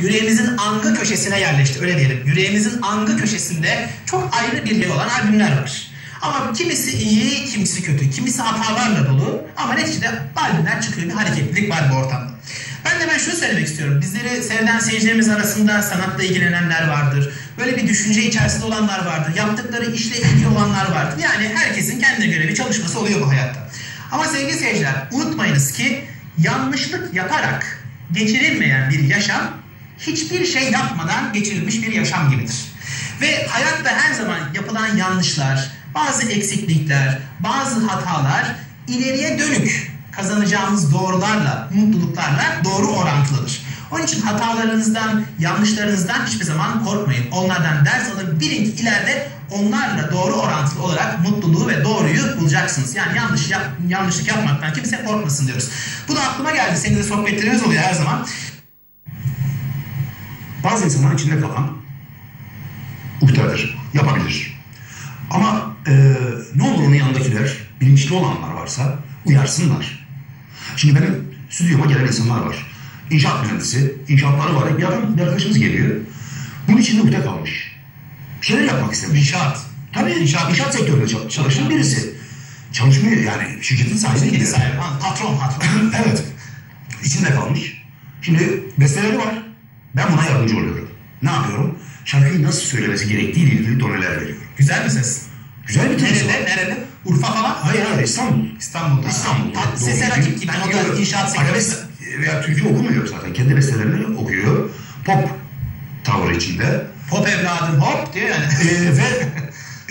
yüreğimizin angı köşesine yerleşti öyle diyelim. Yüreğimizin angı köşesinde çok ayrı bir yeri olan albümler var. Ama kimisi iyi, kimisi kötü, kimisi hatalarla dolu ama neticede albümler çıkıyor, bir hareketlilik var bu ortamda. Ben de ben şunu söylemek istiyorum. Bizleri seyreden seyircilerimiz arasında sanatla ilgilenenler vardır. Böyle bir düşünce içerisinde olanlar vardır. Yaptıkları işle ilgili olanlar vardır. Yani herkesin kendine göre bir çalışması oluyor bu hayatta. Ama sevgili seyirciler unutmayınız ki yanlışlık yaparak geçirilmeyen bir yaşam hiçbir şey yapmadan geçirilmiş bir yaşam gibidir. Ve hayatta her zaman yapılan yanlışlar, bazı eksiklikler, bazı hatalar ileriye dönük kazanacağımız doğrularla, mutluluklarla doğru orantılıdır. Onun için hatalarınızdan, yanlışlarınızdan hiçbir zaman korkmayın. Onlardan ders alın. Bilin ki ileride onlarla doğru orantılı olarak mutluluğu ve doğruyu bulacaksınız. Yani yanlış yap, yanlışlık yapmaktan kimse korkmasın diyoruz. Bu da aklıma geldi. Senin de sohbetlerimiz oluyor her zaman. Bazı insanların içinde kalan uhtadır, yapabilir. Ama e, ne olur onun yanındakiler, bilinçli olanlar varsa uyarsınlar. Şimdi benim stüdyoma gelen insanlar var. İnşaat mühendisi, inşaatları var. Bir adam, bir arkadaşımız geliyor. Bunun içinde ukde kalmış. Bir şeyler yapmak istemiş. İnşaat. Tabii inşaat, inşaat sektöründe çal- çalışan birisi. Çalışmıyor yani şirketin sahibi Şirketin gidiyor. sahibi. Patron patron. evet. İçinde kalmış. Şimdi besteleri var. Ben buna yardımcı oluyorum. Ne yapıyorum? Şarkıyı nasıl söylemesi gerektiğiyle ilgili doneler veriyorum. Güzel bir ses. Güzel bir tanesi. Nerede? Nerede? Urfa falan? Hayır hayır İstanbul. İstanbul'da. İstanbul'da. Ha, Sese rakip gibi. Yani o da inşaat sektörü. Veya türkü okumuyor zaten. Kendi bestelerini okuyor. Pop tavır içinde. Pop evladım hop diyor yani. Ee, ve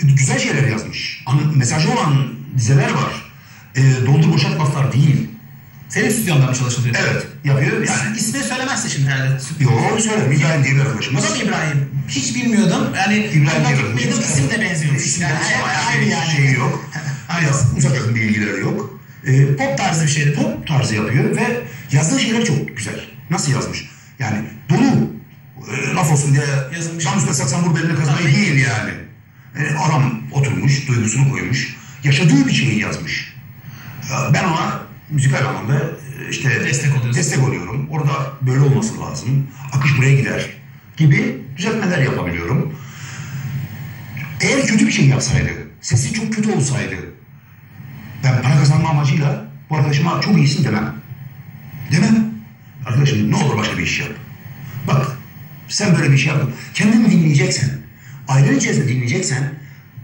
güzel şeyler yazmış. Anı, mesajı olan dizeler var. Ee, doldur boşalt laflar değil. Senin stüdyonda mı çalışılıyor? Evet yapıyor yani. İsmini söylemezsin şimdi herhalde. Yo söylerim İbrahim diye bir O arkadaşımız. da mı İbrahim? Hiç bilmiyordum. Yani İbrahim diye bir miydim arkadaşımız. isim de benziyormuş. Yani, aynı Yani yani. Şeyi yok. Aynen. Uzak yakın bilgileri yok. Ee, Pop tarzı bir şeydi. Pop. tarzı yapıyor ve yazdığı şeyler çok güzel. Nasıl yazmış? Yani dolu e, laf olsun diye Yazılmış. tam üstüne saksan vur beline kazmayı değil yani. E, adam oturmuş, duygusunu koymuş, yaşadığı bir şeyi yazmış. E, Ben ona müzikal anlamda e, işte Destek oluyorsun. destek oluyorum. Orada böyle olması lazım. Akış buraya gider gibi düzeltmeler yapabiliyorum. Eğer kötü bir şey yapsaydı, sesi çok kötü olsaydı, ben para kazanma amacıyla bu arkadaşıma çok iyisin demem. Demem. Arkadaşım ne olur başka bir iş yap. Bak sen böyle bir şey yaptın. Kendini dinleyeceksen, ailen içerisinde dinleyeceksen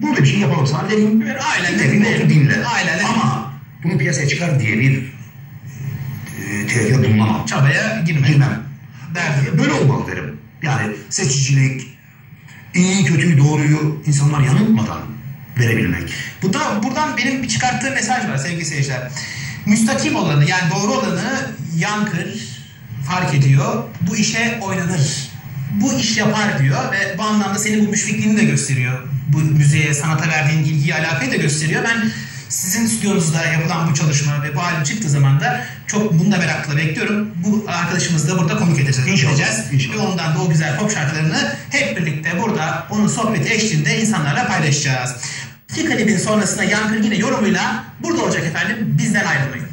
burada bir şey yapalım sana derim. Bir ailenle dinle. otur dinle. Ailenle Ama bunu piyasaya çıkar diye bir e, tehlikede bulunamam. Çabaya girme. Girmem. Derdim. Böyle olmalı derim. Yani seçicilik, iyi kötüyü doğruyu insanlar yanıltmadan verebilmek. Bu da buradan benim bir çıkarttığım mesaj var sevgili seyirciler. Müstakim olanı yani doğru olanı yankır fark ediyor. Bu işe oynanır. Bu iş yapar diyor ve bu anlamda senin bu müşfikliğini de gösteriyor. Bu müziğe, sanata verdiğin ilgiyi, alakayı da gösteriyor. Ben sizin stüdyonuzda yapılan bu çalışma ve bu albüm çıktığı zaman da çok bunu da merakla bekliyorum. Bu arkadaşımızı da burada konuk edeceğiz. İnşallah, edeceğiz. inşallah. Ve ondan da o güzel pop şarkılarını hep birlikte burada onun sohbeti eşliğinde insanlarla paylaşacağız. İki klibin sonrasında Yankır yine yorumuyla burada olacak efendim. Bizden ayrılmayın.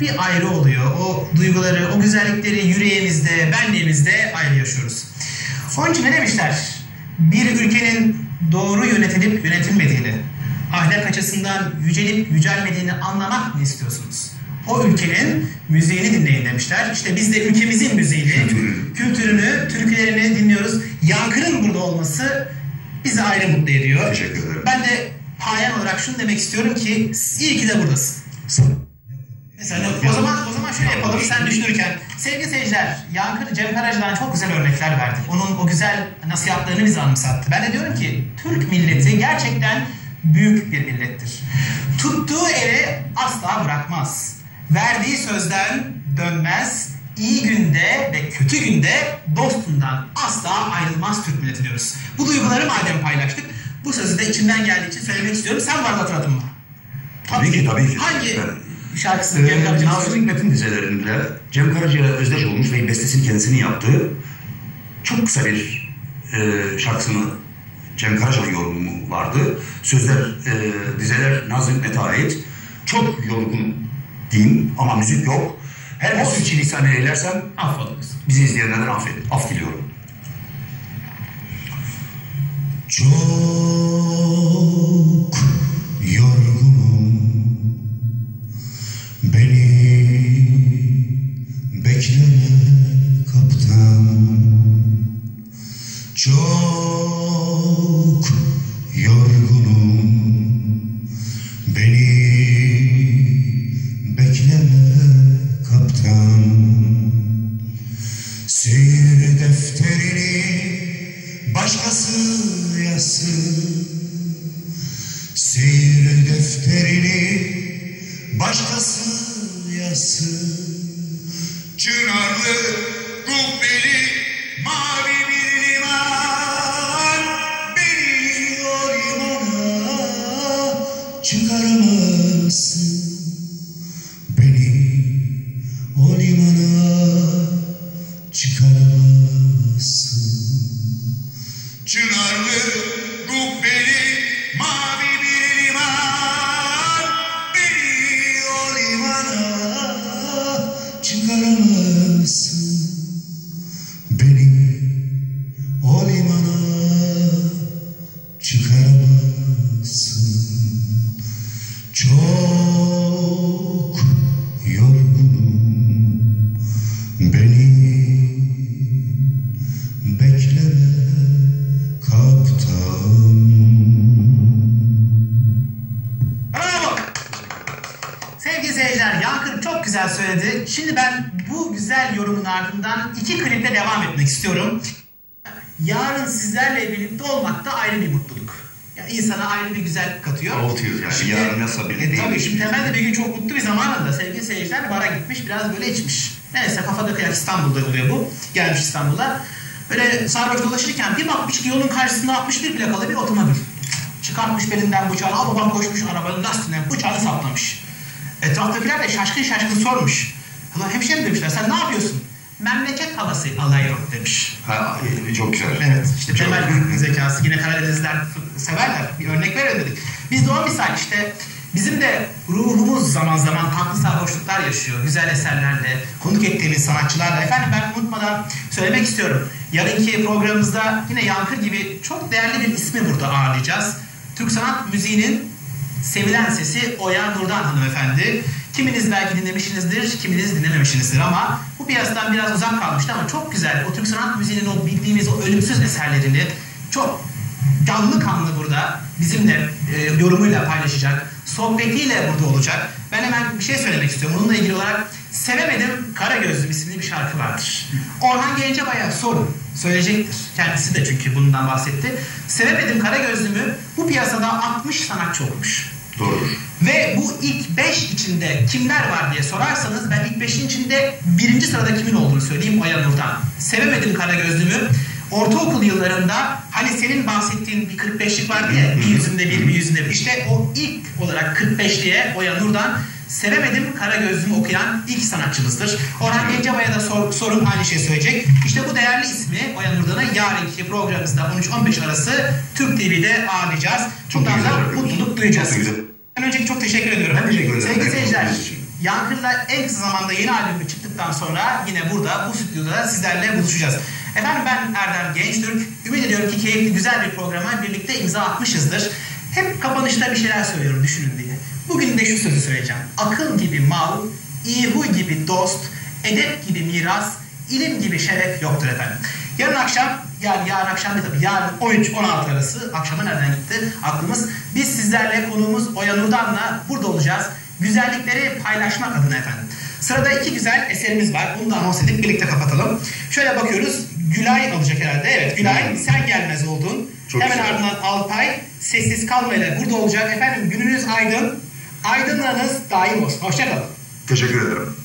Bir ayrı oluyor. O duyguları, o güzellikleri yüreğimizde, benliğimizde ayrı yaşıyoruz. Onun için ne demişler? Bir ülkenin doğru yönetilip yönetilmediğini, ahlak açısından yücelip yücelmediğini anlamak mı istiyorsunuz? O ülkenin müziğini dinleyin demişler. İşte biz de ülkemizin müziğini, Kültürünü. türkülerini dinliyoruz. Yankı'nın burada olması bizi ayrı mutlu ediyor. Teşekkür ederim. Ben de payen olarak şunu demek istiyorum ki iyi ki de buradasın. Mesela o zaman o zaman şöyle yapalım sen düşünürken sevgili seyirciler Yankı Cem Karaca'dan çok güzel örnekler verdi. Onun o güzel nasihatlerini bize anımsattı. Ben de diyorum ki Türk milleti gerçekten büyük bir millettir. Tuttuğu eri asla bırakmaz. Verdiği sözden dönmez. İyi günde ve kötü günde dostundan asla ayrılmaz Türk milleti diyoruz. Bu duyguları madem paylaştık bu sözü de içimden geldiği için söylemek istiyorum. Sen var hatırladın mı? Tabii ki, tabii ki. Hangi Ben- şarkısını Cem Ee, Nazım söyledi? Hikmet'in dizelerinde Cem Karaca'ya özdeş olmuş ve bestesini kendisinin yaptığı çok kısa bir e, şarkısını Cem Karaca'nın yorumu vardı. Sözler, e, dizeler Nazım Hikmet'e ait. Çok yorgun diyeyim ama müzik yok. Her bir için lisan eylersem Affola. bizi izleyenlerden affet, af diliyorum. Çok yorgunum Çok bu güzel yorumun ardından iki kliple devam etmek istiyorum. Yarın sizlerle birlikte olmak da ayrı bir mutluluk. Yani insana ayrı bir güzellik katıyor. Avutuyor yani. Yarın nasıl birlikte E, tabii değilmiş. şimdi Temel de bir gün çok mutlu bir zamanında sevgili seyirciler bara gitmiş biraz böyle içmiş. Neyse kafada kıyak İstanbul'da oluyor bu. Gelmiş İstanbul'a. Böyle sarhoş dolaşırken bir bakmış ki yolun karşısında 61 plakalı bir otomobil. Çıkartmış belinden bıçağını, al babam koşmuş arabanın lastiğinden bıçağını saplamış. Etraftakiler de şaşkın şaşkın sormuş. Ulan hemşerim demişler sen ne yapıyorsun? Memleket havası alıyorum demiş. Ha, çok güzel. Evet işte Çok- temel bir zekası yine Karadenizler severler. Bir örnek verelim dedik. Biz de o misal işte bizim de ruhumuz zaman zaman tatlı sarhoşluklar yaşıyor. Güzel eserlerle, konuk ettiğimiz sanatçılarla. Efendim ben unutmadan söylemek istiyorum. Yarınki programımızda yine Yankı gibi çok değerli bir ismi burada ağırlayacağız. Türk sanat müziğinin sevilen sesi Oya Nurdan hanımefendi. Kiminiz belki dinlemişsinizdir, kiminiz dinlememişsinizdir ama bu piyasadan biraz uzak kalmıştı ama çok güzel. O Türk sanat müziğinin o bildiğimiz o ölümsüz eserlerini çok canlı kanlı burada bizimle e, yorumuyla paylaşacak. Sohbetiyle burada olacak. Ben hemen bir şey söylemek istiyorum. Onunla ilgili olarak Sevemedim Kara Gözlüm isimli bir şarkı vardır. Orhan Gencebay'a sorun. Söyleyecektir. Kendisi de çünkü bundan bahsetti. Sevemedim Kara Gözlüm'ü bu piyasada 60 sanatçı olmuş. Doğrudur. Ve bu ilk 5 içinde kimler var diye sorarsanız ben ilk 5'in içinde birinci sırada kimin olduğunu söyleyeyim Oya Nur'dan. Sevemedim Kara Gözlüm'ü. Ortaokul yıllarında hani senin bahsettiğin bir 45'lik vardı ya bir yüzünde bir bir yüzünde bir. İşte o ilk olarak 45'liğe Oya Nur'dan Sevemedim Kara Gözlüm'ü okuyan ilk sanatçımızdır. Orhan Gencebay'a da sor, sorun aynı şey söyleyecek. İşte bu değerli ismi Oya Nurdan'ı yarınki programımızda 13-15 arası Türk TV'de ağırlayacağız. Çok güzel da mutluluk duyacağız. Çok güzel. Ben öncelikle çok teşekkür ediyorum. Ben teşekkür ederim. Sevgili seyirciler. Yankı'yla en kısa zamanda yeni albümü çıktıktan sonra yine burada bu stüdyoda sizlerle buluşacağız. Efendim ben Erdem Gençtürk. Ümit ediyorum ki keyifli güzel bir programa birlikte imza atmışızdır. Hep kapanışta bir şeyler söylüyorum düşünün diye. Bugün de şu sözü söyleyeceğim. Akıl gibi mal, iyi huy gibi dost, edep gibi miras, ilim gibi şeref yoktur efendim. Yarın akşam, yani yarın akşam değil tabii, yarın 13-16 arası, akşama nereden gitti aklımız. Biz sizlerle konuğumuz Oya Nurdan'la burada olacağız. Güzellikleri paylaşmak adına efendim. Sırada iki güzel eserimiz var. Bunu da anons edip birlikte kapatalım. Şöyle bakıyoruz. Gülay alacak herhalde. Evet Gülay sen gelmez oldun. Çok Hemen güzel. ardından Alpay sessiz kalmayla burada olacak. Efendim gününüz aydın. Aydınlığınız daim olsun. Hoşçakalın. Teşekkür ederim.